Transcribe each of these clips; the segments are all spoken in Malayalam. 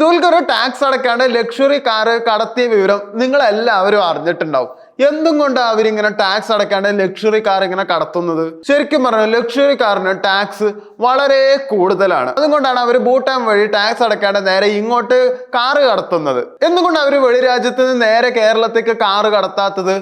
ദുൽഖർ ടാക്സ് അടക്കാണ്ട് ലക്ഷറി കാറ് കടത്തിയ വിവരം നിങ്ങൾ എല്ലാവരും അറിഞ്ഞിട്ടുണ്ടാവും. എന്തും കൊണ്ടാണ് അവരിങ്ങനെ ടാക്സ് അടക്കാണ്ട് ലക്ഷറി കാർ ഇങ്ങനെ കടത്തുന്നത്? ശരിക്കും പറഞ്ഞാൽ ലക്ഷറി കാറിന് ടാക്സ് വളരെ കൂടുതലാണ്. അതുകൊണ്ടാണ് അവർ ഭൂട്ടാൻ വഴി ടാക്സ് അടക്കാണ്ട് നേരെ ഇങ്ങോട്ട് കാറ് കടത്തുന്നത്. എന്തുകൊണ്ട് അവർ വെളി രാജ്യത്ത് നിന്ന് നേരെ കേരളത്തേക്ക് കാറ് കടത്താത്തത്?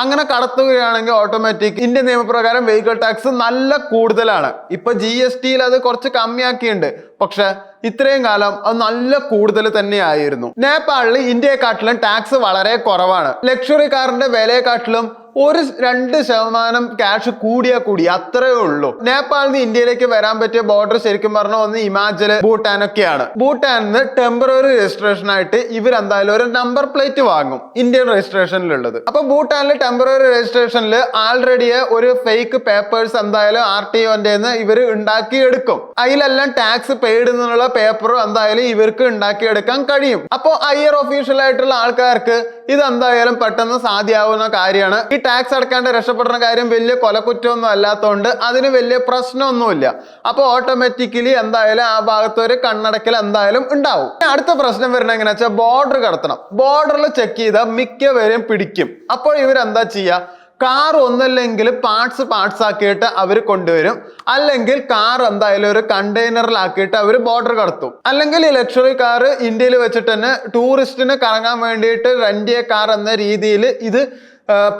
അങ്ങനെ കടത്തുകയാണെങ്കിൽ ഓട്ടോമാറ്റിക് ഇന്ത്യൻ നിയമപ്രകാരം വെഹിക്കിൾ ടാക്സ് നല്ല കൂടുതലാണ്. ഇപ്പൊ ജി എസ് ടിയിൽ അത് കുറച്ച് കമ്മിയാക്കിയിട്ടുണ്ട്. പക്ഷെ ഇത്രയും കാലം അത് നല്ല കൂടുതൽ തന്നെയായിരുന്നു. നേപ്പാളിൽ ഇന്ത്യയെക്കാട്ടിലും ടാക്സ് വളരെ കുറവാണ്. ലക്ഷറി കാറിന്റെ വിലയെക്കാട്ടിലും ഒരു രണ്ട് ശതമാനം ക്യാഷ് കൂടിയാ കൂടി അത്രയേ ഉള്ളൂ. നേപ്പാളിൽ നിന്ന് ഇന്ത്യയിലേക്ക് വരാൻ പറ്റിയ ബോർഡർ ശരിക്കും പറഞ്ഞ ഒന്ന് ഹിമാചൽ ഭൂട്ടാൻ ഒക്കെയാണ്. ഭൂട്ടാനിന്ന് ടെമ്പററി രജിസ്ട്രേഷൻ ആയിട്ട് ഇവർ എന്തായാലും ഒരു നമ്പർ പ്ലേറ്റ് വാങ്ങും ഇന്ത്യൻ രജിസ്ട്രേഷനിലുള്ളത് അപ്പൊ ഭൂട്ടാനിൽ ടെമ്പററി രജിസ്ട്രേഷനിൽ ആൾറെഡി ഒരു ഫേക്ക് പേപ്പേഴ്സ് എന്തായാലും ആർ ടി ഒന്റെ ഇവർ ഉണ്ടാക്കിയെടുക്കും. അതിലെല്ലാം ടാക്സ് പെയ്ഡ് എന്നുള്ള പേപ്പറും എന്തായാലും ഇവർക്ക് ഉണ്ടാക്കിയെടുക്കാൻ കഴിയും. അപ്പോൾ ഹയർ ഒഫീഷ്യൽ ആയിട്ടുള്ള ആൾക്കാർക്ക് ഇത് എന്തായാലും പെട്ടെന്ന് സാധ്യമാവുന്ന കാര്യമാണ്. ഈ ടാക്സ് അടക്കാണ്ട് രക്ഷപ്പെടുന്ന കാര്യം വലിയ കൊലക്കുറ്റമൊന്നും അല്ലാത്തതുകൊണ്ട് അതിന് വലിയ പ്രശ്നമൊന്നുമില്ല. അപ്പോൾ ഓട്ടോമാറ്റിക്കലി എന്തായാലും ആ ഭാഗത്ത് ഒരു കണ്ണടക്കൽ എന്തായാലും ഉണ്ടാവും. അടുത്ത പ്രശ്നം വരുന്നത് എങ്ങനെയാ വെച്ചാൽ ബോർഡർ കടത്തണം. ബോർഡറിൽ ചെക്ക് ചെയ്താൽ മിക്കവരെയും പിടിക്കും. അപ്പോൾ ഇവരെന്താ ചെയ്യുക കാർ ഒന്നല്ലെങ്കിൽ പാർട്സ് പാർട്സ് ആക്കിയിട്ട് അവർ കൊണ്ടുവരും. അല്ലെങ്കിൽ കാർ എന്തായാലും ഒരു കണ്ടെയ്നറിലാക്കിയിട്ട് അവർ ബോർഡർ കടത്തും. അല്ലെങ്കിൽ ഈ ലക്ഷറി കാർ ഇന്ത്യയിൽ വെച്ചിട്ട് തന്നെ ടൂറിസ്റ്റിന് കറങ്ങാൻ വേണ്ടിയിട്ട് റെന്റ് കാർ എന്ന രീതിയിൽ ഇത്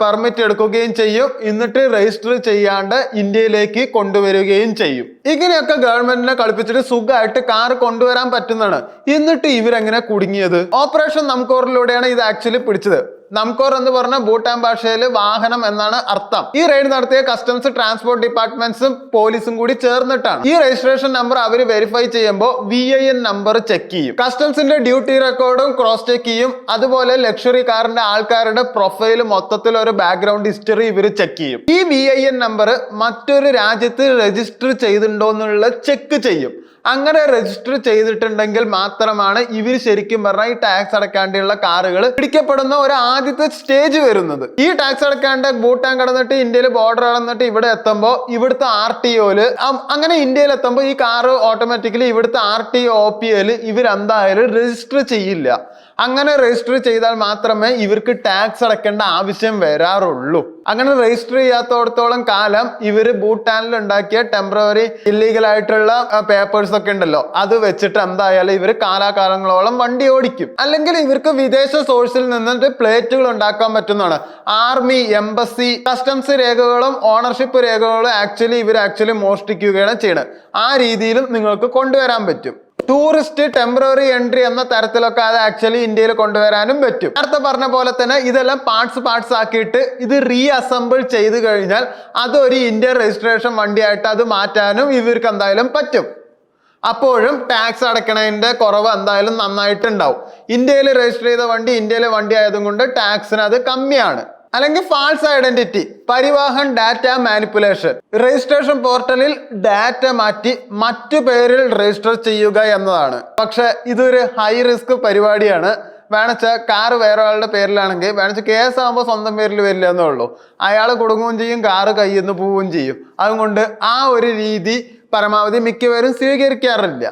പെർമിറ്റ് എടുക്കുകയും ചെയ്യും. എന്നിട്ട് രജിസ്റ്റർ ചെയ്യാണ്ട് ഇന്ത്യയിലേക്ക് കൊണ്ടുവരികയും ചെയ്യും. ഇങ്ങനെയൊക്കെ ഗവൺമെന്റിനെ കളിപ്പിച്ചിട്ട് സുഖമായിട്ട് കാർ കൊണ്ടുവരാൻ പറ്റുന്നതാണ്. എന്നിട്ട് ഇവരെങ്ങനെ കുടുങ്ങിയത്? ഓപ്പറേഷൻ നമുക്കോറിലൂടെയാണ് ഇത് ആക്ച്വലി പിടിച്ചത്. നമുക്കോർ എന്ന് പറഞ്ഞ ഭൂട്ടാൻ ഭാഷയിൽ വാഹനം എന്നാണ് അർത്ഥം. ഈ റെയ്ഡ് നടത്തിയ കസ്റ്റംസ് ട്രാൻസ്പോർട്ട് ഡിപ്പാർട്ട്മെന്റ്സും പോലീസും കൂടി ചേർന്നിട്ടാണ്. ഈ രജിസ്ട്രേഷൻ നമ്പർ അവർ വെരിഫൈ ചെയ്യുമ്പോൾ V I N number check ചെയ്യും. കസ്റ്റംസിന്റെ ഡ്യൂട്ടി റെക്കോർഡും ക്രോസ് ചെക്ക് ചെയ്യും. അതുപോലെ ലക്ഷറി കാറിന്റെ ആൾക്കാരുടെ പ്രൊഫൈൽ മൊത്തത്തിൽ ഒരു ബാക്ക്ഗ്രൗണ്ട് ഹിസ്റ്ററി ഇവർ ചെക്ക് ചെയ്യും. ഈ വി ഐ എൻ നമ്പർ മറ്റൊരു രാജ്യത്ത് രജിസ്റ്റർ ചെയ്തിട്ടുണ്ടോ എന്നുള്ള ചെക്ക് ചെയ്യും. അങ്ങനെ രജിസ്റ്റർ ചെയ്തിട്ടുണ്ടെങ്കിൽ മാത്രമാണ് ഇവർ ശരിക്കും പറഞ്ഞാൽ ഈ ടാക്സ് അടക്കാണ്ടുള്ള കാറുകൾ പിടിക്കപ്പെടുന്ന ഒരു ആദ്യത്തെ സ്റ്റേജ് വരുന്നത്. ഈ ടാക്സ് അടക്കാണ്ട് ഭൂട്ടാൻ കടന്നിട്ട് ഇന്ത്യയിൽ ബോർഡർ കടന്നിട്ട് ഇവിടെ എത്തുമ്പോൾ ഇവിടുത്തെ ആർ ടി ഒയിൽ അങ്ങനെ ഇന്ത്യയിൽ എത്തുമ്പോൾ ഈ കാറ് ഓട്ടോമാറ്റിക്കലി ഇവിടുത്തെ R T O P L ഇവരെന്തായാലും register ചെയ്യില്ല. അങ്ങനെ രജിസ്റ്റർ ചെയ്താൽ മാത്രമേ ഇവർക്ക് ടാക്സ് അടക്കേണ്ട ആവശ്യം വരാറുള്ളൂ. അങ്ങനെ രജിസ്റ്റർ ചെയ്യാത്തോടത്തോളം കാലം ഇവർ ഭൂട്ടാനിൽ ഉണ്ടാക്കിയ ടെമ്പററി ഇല്ലീഗൽ ആയിട്ടുള്ള പേപ്പേഴ്സ് ഒക്കെ ഉണ്ടല്ലോ. അത് വെച്ചിട്ട് എന്തായാലും ഇവർ കാലാകാലങ്ങളോളം വണ്ടി ഓടിക്കും. അല്ലെങ്കിൽ ഇവർക്ക് വിദേശ സോഴ്സിൽ നിന്നിട്ട് പ്ലേറ്റുകൾ ഉണ്ടാക്കാൻ പറ്റുന്നതാണ്. ആർമി എംബസി കസ്റ്റംസ് രേഖകളും ഓണർഷിപ്പ് രേഖകളും ആക്ച്വലി ഇവർ ആക്ച്വലി മോഷ്ടിക്കുകയാണ് ചെയ്യുന്നത് ആ രീതിയിലും നിങ്ങൾക്ക് കൊണ്ടുവരാൻ പറ്റും. ടൂറിസ്റ്റ് ടെമ്പററി എൻട്രി എന്ന തരത്തിലൊക്കെ അത് ആക്ച്വലി ഇന്ത്യയിൽ കൊണ്ടുവരാനും പറ്റും. നേരത്തെ പറഞ്ഞ പോലെ തന്നെ ഇതെല്ലാം പാർട്സ് പാർട്സ് ആക്കിയിട്ട് ഇത് റീ അസംബിൾ ചെയ്ത് കഴിഞ്ഞാൽ അതൊരു ഇന്ത്യൻ രജിസ്ട്രേഷൻ വണ്ടിയായിട്ട് അത് മാറ്റാനും ഇവർക്ക് എന്തായാലും പറ്റും. അപ്പോഴും ടാക്സ് അടയ്ക്കണതിന്റെ കുറവ് എന്തായാലും നന്നായിട്ടുണ്ടാവും. ഇന്ത്യയിൽ രജിസ്റ്റർ ചെയ്ത വണ്ടി ഇന്ത്യയിലെ വണ്ടി ആയതുകൊണ്ട് ടാക്സിന് അത് കമ്മിയാണ്. അല്ലെങ്കിൽ false identity Parivahan data manipulation registration പോർട്ടലിൽ ഡാറ്റ മാറ്റി മറ്റു പേരിൽ രജിസ്റ്റർ ചെയ്യുക എന്നതാണ്. പക്ഷെ ഇതൊരു ഹൈ റിസ്ക് പരിപാടിയാണ്. വേണച്ച കാറ് വേറെ ആളുടെ പേരിലാണെങ്കിൽ വേണച്ച കേസ് ആകുമ്പോൾ സ്വന്തം പേരിൽ വരില്ല എന്നേ ഉള്ളൂ. അയാൾ കൊടുങ്ങുകയും ചെയ്യും കാറ് കയ്യിൽ നിന്ന് പോവുകയും ചെയ്യും. അതുകൊണ്ട് ആ ഒരു രീതി പരമാവധി മിക്കവരും സ്വീകരിക്കാറില്ല.